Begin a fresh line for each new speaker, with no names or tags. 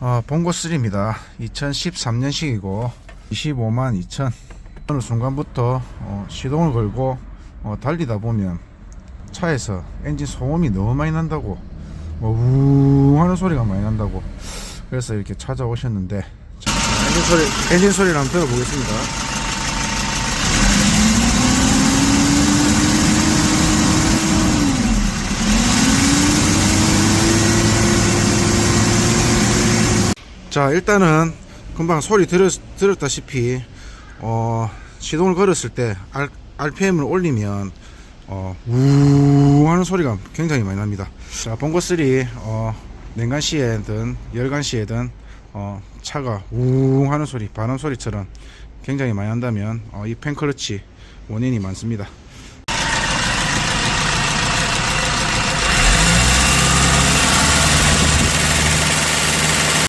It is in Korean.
어, 본고 3입니다. 2013년식이고 25만 2천. 어느 순간부터 어, 시동을 걸고 어, 달리다 보면 차에서 엔진 소음이 너무 많이 난다고 뭐우 하는 소리가 많이 난다고 그래서 이렇게 찾아오셨는데 자, 엔진 소리 엔진 소리를 한번 들어보겠습니다. 자 일단은 금방 소리 들었, 들었다시피 어, 시동을 걸었을 때 R, RPM을 올리면 어, 우 하는 소리가 굉장히 많이 납니다. 자 본거 3 어, 냉간 시에든 열간 시에든 어, 차가 우 하는 소리 바람 소리처럼 굉장히 많이 난다면 어, 이 팬클러치 원인이 많습니다